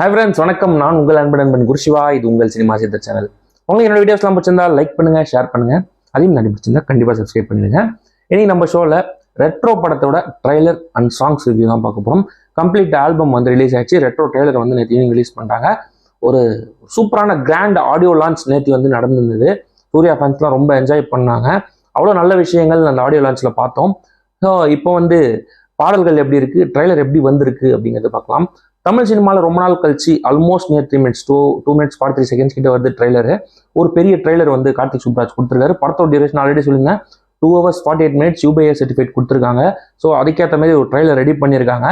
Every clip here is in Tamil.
ஹை ஃப்ரெண்ட்ஸ் வணக்கம். நான் உங்கள் அன்பு நண்பன் குருஷிவா. இது உங்கள் சினிமா சித்த சேனல். உங்களுக்கு என்னோட வீடியோஸ்லாம் பிடிச்சிருந்தா லைக் பண்ணுங்க ஷேர் பண்ணுங்க. அதையும் நன்றி பிடிச்சிருந்தா கண்டிப்பாக சப்ஸ்கிரைப் பண்ணிடுங்க. இனி நம்ம ஷோவில் ரெட்ரோ படத்தோட ட்ரைலர் அண்ட் சாங்ஸ் ரிவ்யூ தான் பார்க்க போகிறோம் கம்ப்ளீட் ஆல்பம் வந்து ரிலீஸ் ஆயிடுச்சு. ரெட்ரோ ட்ரெய்லர் வந்து நேற்று ஈவினிங் ரிலீஸ் பண்ணுறாங்க ஒரு சூப்பரான கிராண்ட் ஆடியோ லான்ச் நேற்று வந்து நடந்திருந்தது. சூர்யா ஃபேன்ஸ்லாம் ரொம்ப என்ஜாய் பண்ணாங்க. அவ்வளோ நல்ல விஷயங்கள் அந்த ஆடியோ லான்ச்சில் பார்த்தோம். ஸோ இப்போ வந்து பாடல்கள் எப்படி இருக்குது ட்ரைலர் எப்படி வந்திருக்கு அப்படிங்கிறத பார்க்கலாம். தமிழ் சினிமாவில் ரொம்ப நாள் கழிச்சு almost near three minutes two two minutes forty three seconds கிட்ட வருது ட்ரைலரு ஒரு பெரிய ட்ரைலர் வந்து கார்த்திக் சுப்ராஜ் கொடுத்துருக்காரு. படத்தோட டியூரேஷன் ஆல்ரெடி சொல்லுங்க. Two hours forty eight minutes UPI certificate கொடுத்துருக்காங்க. ஸோ அதுக்கேற்ற மாதிரி ஒரு ட்ரைலர் ரெடி பண்ணியிருக்காங்க.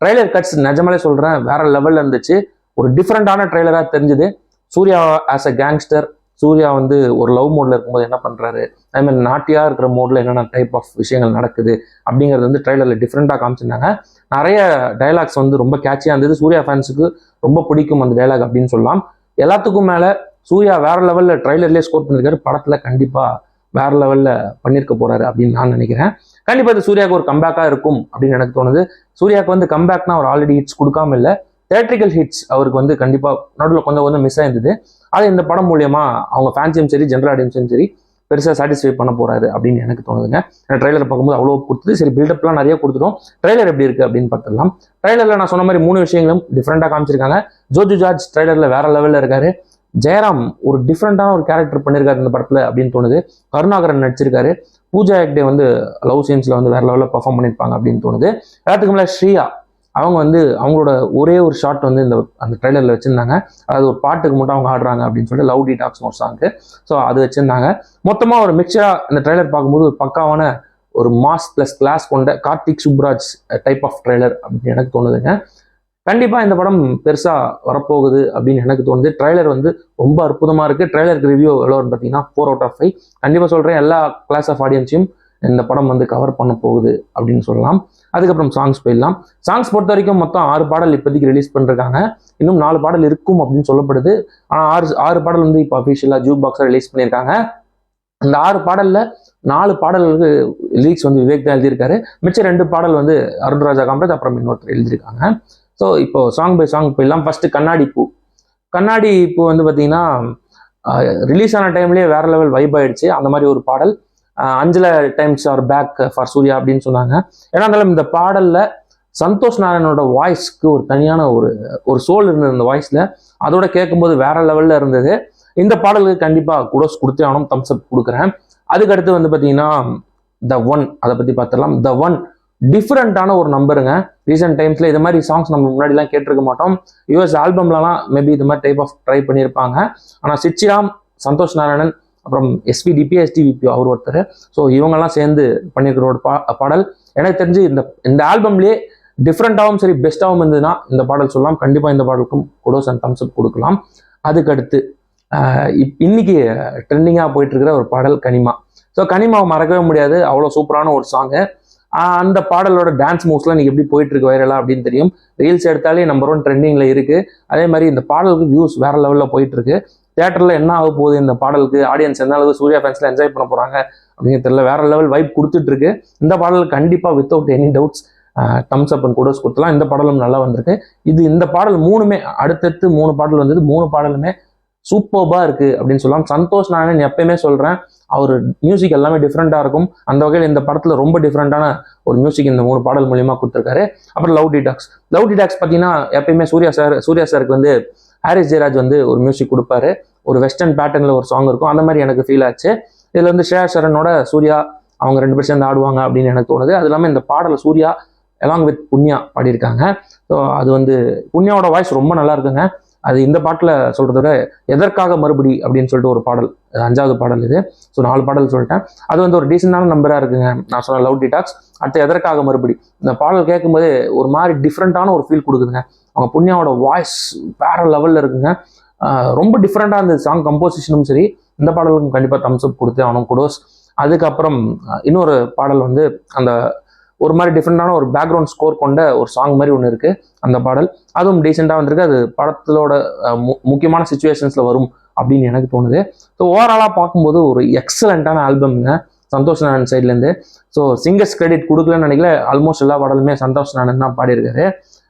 ட்ரைலர் கட்ஸ் நிஜமாலே சொல்கிறேன் வேற லெவலில் இருந்துச்சு. ஒரு டிஃப்ரெண்டான ட்ரைலராக தெரிஞ்சுது. Suriya as a gangster Suriya வந்து ஒரு லவ் மோடில் இருக்கும்போது என்ன பண்ணுறாரு அதே மாதிரி நாட்டியாக இருக்கிற மோடில் என்னென்ன டைப் ஆஃப் விஷயங்கள் நடக்குது அப்படிங்கிறது வந்து ட்ரைலரில் டிஃப்ரெண்ட்டாக காமிச்சிருந்தாங்க. நிறைய டைலாக்ஸ் வந்து ரொம்ப கேட்சியாக இருந்தது. சூர்யா ஃபேன்ஸுக்கு ரொம்ப பிடிக்கும் அந்த டைலாக் அப்படின்னு சொல்லலாம். எல்லாத்துக்கும் மேலே சூர்யா வேற லெவலில் ட்ரைலர்லேயே ஸ்கோர் பண்ணியிருக்காரு படத்தில் கண்டிப்பாக வேற லெவலில் பண்ணியிருக்க போறாரு அப்படின்னு நான் நினைக்கிறேன். கண்டிப்பாக இது சூர்யாவுக்கு ஒரு கம்பேக்காக இருக்கும் அப்படின்னு எனக்கு தோணுது. சூர்யாவுக்கு வந்து கம்பேக்னா அவர் ஆல்ரெடி ஹிட்ஸ் கொடுக்காம இல்லை. தேட்ரிக்கல் ஹிட்ஸ் அவருக்கு வந்து கண்டிப்பாக நடுவில் கொஞ்சம் கொஞ்சம் மிஸ் ஆயிருந்தது. அது இந்த படம் மூலியமா அவங்க ஃபேன்ஸையும் சரி ஜென்ரல் ஆடியன்ஸையும் சரி பெருசாக சாட்டிஸ்ஃபை பண்ண போறாரு அப்படின்னு எனக்கு தோணுதுங்க. ட்ரைலர் பார்க்கும்போது அவ்வளோ கொடுத்தது. சரி பில்டப்லாம் நிறைய கொடுத்துட்டோம். ட்ரைலர் எப்படி இருக்குது அப்படின்னு பார்த்துடலாம். ட்ரைலரில் நான் சொன்ன மாதிரி மூணு விஷயங்களும் டிஃப்ரெண்ட்டாக காமிச்சிருக்காங்க. ஜோஜு ஜார்ஜ் ட்ரைலரில் வேற லெவலில் இருக்காரு. ஜெயராம் ஒரு டிஃப்ரெண்ட்டான ஒரு கேரக்டர் பண்ணியிருக்காரு இந்த படத்தில் அப்படின்னு தோணுது. கருணாகரன் நடிச்சிருக்காரு. பூஜா ஹெக்டே வந்து லவ் சீன்ஸில் வந்து வேற லெவலில் பர்ஃபார்ம் பண்ணியிருப்பாங்க அப்படின்னு தோணுது. எல்லாத்துக்கும் மேலே ஸ்ரீயா அவங்க வந்து அவங்களோட ஒரே ஒரு ஷாட் வந்து இந்த அந்த ட்ரைலரில் வச்சுருந்தாங்க. அதாவது ஒரு பாட்டுக்கு மட்டும் அவங்க ஆடுறாங்க அப்படின்னு சொல்லிட்டு லவ் டாக்ஸ் ஒரு சாங்கு ஸோ அது வச்சுருந்தாங்க. மொத்தமாக ஒரு மிக்சராக இந்த ட்ரைலர் பார்க்கும்போது ஒரு பக்காவான ஒரு மாஸ் ப்ளஸ் கிளாஸ் கொண்ட Karthik Subbaraj type of trailer அப்படின்னு எனக்கு தோணுதுங்க. கண்டிப்பாக இந்த படம் பெருசாக வரப்போகுது அப்படின்னு எனக்கு தோணுது. ட்ரெய்லர் வந்து ரொம்ப அற்புதமாக இருக்குது ட்ரைலருக்கு ரிவ்யூ எவ்வளோன்னு பார்த்தீங்கன்னா ஃபோர் அவுட் ஆஃப் ஃபைவ் கண்டிப்பாக சொல்கிறேன் எல்லா கிளாஸ் ஆஃப் ஆடியன்ஸையும் இந்த படம் வந்து கவர் பண்ண போகுது அப்படின்னு சொல்லலாம். அதுக்கப்புறம் சாங்ஸ் போயிடலாம். சாங்ஸ் பொறுத்த வரைக்கும் மொத்தம் ஆறு பாடல் இப்போதைக்கு ரிலீஸ் பண்ணிருக்காங்க. இன்னும் நாலு பாடல் இருக்கும் அப்படின்னு சொல்லப்படுது. ஆனால் ஆறு ஆறு பாடல் வந்து இப்போ அஃபிஷியலாக ஜூ பாக்ஸாக ரிலீஸ் பண்ணியிருக்காங்க. அந்த ஆறு பாடலில் நாலு பாடல்களுக்கு லிரிக்ஸ் வந்து விவேக் தான் எழுதியிருக்காரு. மிச்சம் ரெண்டு பாடல் வந்து அருண்ராஜா காமராஜ் அப்புறம் இன்னொருத்தர் எழுதியிருக்காங்க. ஸோ இப்போ சாங் பை சாங் போயிடலாம். ஃபர்ஸ்ட் கண்ணாடி பூ. கண்ணாடி பூ வந்து பார்த்தீங்கன்னா ரிலீஸ் ஆன டைம்லேயே வேற லெவல் வைப் ஆயிடுச்சு. அந்த மாதிரி ஒரு பாடல். அஞ்சல times are back for Suriya அப்படின்னு சொன்னாங்க. ஏன்னா இருந்தாலும் இந்த பாடலில் சந்தோஷ் நாராயணனோட வாய்ஸ்க்கு ஒரு தனியான ஒரு ஒரு சோல் இருந்தது இந்த வாய்ஸில் அதோட கேட்கும்போது வேற லெவலில் இருந்தது. இந்த பாடலுக்கு கண்டிப்பாக குடோஸ் கொடுத்தே ஆனும் தம்ஸ் அப் கொடுக்குறேன். அதுக்கடுத்து வந்து பார்த்தீங்கன்னா த ஒன் அதை பற்றி பார்த்துடலாம் த ஒன் டிஃப்ரெண்ட்டான ஒரு நம்பருங்க ரீசெண்ட் டைம்ஸில் இது மாதிரி சாங்ஸ் நம்ம முன்னாடிலாம் கேட்டிருக்க மாட்டோம். யூஎஸ் ஆல்பம்லலாம் மேபி இது மாதிரி டைப் ஆஃப் ட்ரை பண்ணியிருப்பாங்க ஆனால் சிச்சிராம் சந்தோஷ் நாராயணன் அப்புறம் எஸ்பிடிபி எஸ்டிவிபி அவர் ஒருத்தர். ஸோ இவங்கெல்லாம் சேர்ந்து பண்ணியிருக்கிற ஒரு பா பாடல். எனக்கு தெரிஞ்சு இந்த இந்த ஆல்பம்லேயே டிஃப்ரெண்ட்டாகவும் சரி பெஸ்ட்டாகவும் இருந்ததுன்னா இந்த பாடல் சொல்லலாம். கண்டிப்பாக இந்த பாடலுக்கும் குடோஸ் அண்ட் தம்ஸ் அப் கொடுக்கலாம். அதுக்கடுத்து இப் இன்னைக்கு ட்ரெண்டிங்காக போயிட்டு இருக்கிற ஒரு பாடல் கனிமா. ஸோ கனிமாவை மறக்கவே முடியாது. அவ்வளோ சூப்பரான ஒரு சாங்கு அந்த பாடலோட டான்ஸ் மூவ்ஸ்லாம் நீங்கள் எப்படி போயிட்டு இருக்கு வைரலா அப்படின்னு தெரியும். ரீல்ஸ் எடுத்தாலே நம்பர் ஒன் ட்ரெண்டிங்கில் இருக்குது அதே மாதிரி இந்த பாடலுக்கு வியூஸ் வேற லெவலில் போயிட்டு இருக்கு தேட்டரில் என்ன ஆக போகுது? இந்த பாடலுக்கு ஆடியன்ஸ் எந்த அளவுக்கு சூர்யா ஃபேன்ஸில் என்ஜாய் பண்ண போறாங்க அப்படின்னு தெரியல. வேற லெவல் வைப் கொடுத்துட்டு இருக்கு. இந்த பாடல் கண்டிப்பாக without any doubts thumbs up and kudos கொடுத்தலாம் இந்த பாடலும் நல்லா வந்திருக்கு. இது இந்த பாடல் மூணுமே அடுத்தடுத்து மூணு பாடல் வந்தது மூணு பாடலுமே சூப்பர்பா இருக்கு அப்படின்னு சொல்லலாம். சந்தோஷ் நான் எப்பயுமே சொல்றேன். அவர் மியூசிக் எல்லாமே டிஃப்ரெண்டா இருக்கும். அந்த வகையில் இந்த படத்துல ரொம்ப டிஃப்ரெண்டான ஒரு மியூசிக் இந்த மூணு பாடல் மூலியமா கொடுத்துருக்காரு. அப்புறம் லவ் டிடாக்ஸ் லவ் டிடாக்ஸ் பார்த்தீங்கன்னா எப்பயுமே சூர்யா சார் சூர்யா சாருக்கு வந்து ஹாரிஸ் ஜெயராஜ் வந்து ஒரு மியூசிக் கொடுப்பாரு. ஒரு வெஸ்டர்ன் பேட்டர்னில் ஒரு சாங் இருக்கும். அந்த மாதிரி எனக்கு ஃபீல் ஆச்சு. இதில் வந்து ஸ்ரேயா சரணோட சூர்யா அவங்க ரெண்டு பேரும் சேர்ந்து ஆடுவாங்க அப்படின்னு எனக்கு தோணுது. அது இல்லாமல் இந்த பாடலை சூர்யா எலாங் வித் புண்ணியா பாடியிருக்காங்க. ஸோ அது வந்து புண்ணியாவோட வாய்ஸ் ரொம்ப நல்லா இருக்குங்க. அது இந்த பாட்டில் சொல்கிறத விட எதற்காக மறுபடி? அப்படின்னு சொல்லிட்டு ஒரு பாடல் அது அஞ்சாவது பாடல் இது. ஸோ நாலு பாடல் சொல்லிட்டேன். அது வந்து ஒரு டீசெண்டான நம்பராக இருக்குங்க. நான் சொன்ன லவ் டிடாக்ஸ் அடுத்து எதற்காக மறுபடி? இந்த பாடல் கேட்கும்போது ஒரு மாதிரி டிஃப்ரெண்ட்டான ஒரு ஃபீல் கொடுக்குதுங்க. அவங்க புண்ணியாவோட வாய்ஸ் வேற லெவலில் இருக்குங்க. ரொம்ப டிஃப்ரெண்ட்டாக இருந்தது சாங் கம்போசிஷனும் சரி. இந்த பாடலுக்கும் கண்டிப்பாக தம்ஸ் அப் கொடுத்து அவனும் குடோஸ் அதுக்கப்புறம் இன்னொரு பாடல் வந்து அந்த ஒரு மாதிரி டிஃப்ரெண்டான ஒரு பேக்ரவுண்ட் ஸ்கோர் கொண்ட ஒரு சாங் மாதிரி ஒன்று இருக்குது அந்த பாடல். அதுவும் டீசெண்டாக வந்திருக்கு. அது படத்தோட மு- முக்கியமான சுச்சுவேஷன்ஸில் வரும் அப்படின்னு எனக்கு தோணுது. ஸோ ஓவராலாக பார்க்கும்போது ஒரு எக்ஸலண்ட்டான ஆல்பம்ங்க சந்தோஷ் நாராயண் சைட்லேருந்து ஸோ சிங்கர்ஸ் கிரெடிட் கொடுக்கலன்னு நினைக்கல. ஆல்மோஸ்ட் எல்லா பாடலுமே சந்தோஷ் நாராயணன் தான் பாடியிருக்காரு.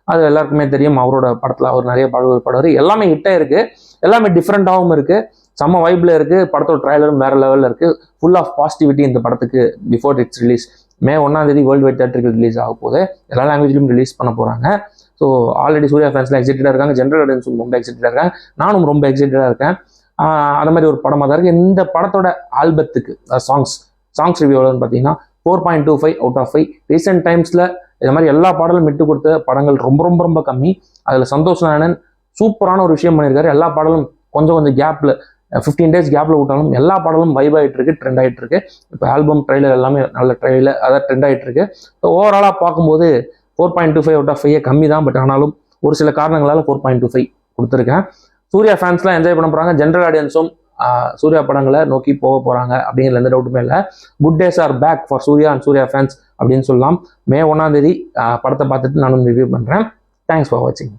அது எல்லாருக்குமே தெரியும். அவரோட படத்தில் அவர் நிறைய பாடல்கள் பாடுவார். எல்லாமே ஹிட்டாக இருக்குது எல்லாமே டிஃப்ரெண்ட்டாகவும் இருக்குது செம்ம வைப்பில் இருக்குது படத்தோட ட்ரைலரும் வேறு லெவலில் இருக்குது ஃபுல் ஆஃப் பாசிட்டிவிட்டி இந்த படத்துக்கு பிஃபோர் இட்ஸ் ரிலீஸ் மே ஒன்றாம் தேதி வேர்ல்டு வைட் தேட்டருக்கு ரிலீஸ் ஆக போகுது. எல்லா லாங்குவேஜ்லையும் ரிலீஸ் பண்ண போகிறாங்க ஸோ ஆல்ரெடி சூர்யா ஃபேன்ஸ்லாம் எக்ஸைட்டடாக இருக்காங்க. ஜென்ரல் ஆடியன்ஸும் ரொம்ப எக்ஸைட்டடாக இருக்காங்க. நானும் ரொம்ப எக்ஸைட்டடாக இருக்கேன். அந்த மாதிரி ஒரு படமாக தான் இருக்குது இந்த படத்தோட ஆல்பத்துக்கு சாங்ஸ் சாங்ஸ் ரிவ்யூலன்னு பார்த்தீங்கன்னா four point two five out of five recent டைம்ஸில் இந்த மாதிரி எல்லா பாடலும் விட்டு கொடுத்த படங்கள் ரொம்ப ரொம்ப ரொம்ப கம்மி. அதில் சந்தோஷ் நாராயணன் சூப்பரான ஒரு விஷயம் பண்ணியிருக்காரு. எல்லா பாடலும் கொஞ்சம் கொஞ்சம் கேப்பில் ஃபிஃப்டீன் டேஸ் கேப்பில் விட்டாலும் எல்லா பாடலும் வைப் ஆகிட்டு இருக்கு ட்ரெண்ட் ஆகிட்டு இருக்கு. இப்போ ஆல்பம் ட்ரெய்லர் எல்லாமே நல்ல ட்ரெயிலர் அதாவது ட்ரெண்ட் ஆகிட்டு இருக்கு. ஸோ ஓவராலாக பார்க்கும்போது four point two five out of five கம்மி தான். பட் ஆனாலும் ஒரு சில காரணங்களால் ஃபோர் பாயிண்ட் டூ ஃபைவ் கொடுத்துருக்கேன். சூர்யா ஃபேன்ஸ்லாம் என்ஜாய் பண்ண போகிறாங்க ஜென்ரல் ஆடியன்ஸும் சூர்யா படங்களை நோக்கி போக போகிறாங்க அப்படிங்கிற எந்த டவுட்டுமே இல்லை. Good days are back for Suriya and Suriya fans அப்படின்னு சொல்லலாம். மே ஒன்றாந்தேதி படத்தை பார்த்துட்டு நானும் ரிவ்யூ பண்ணுறேன் தேங்க்ஸ் ஃபார் வாட்சிங்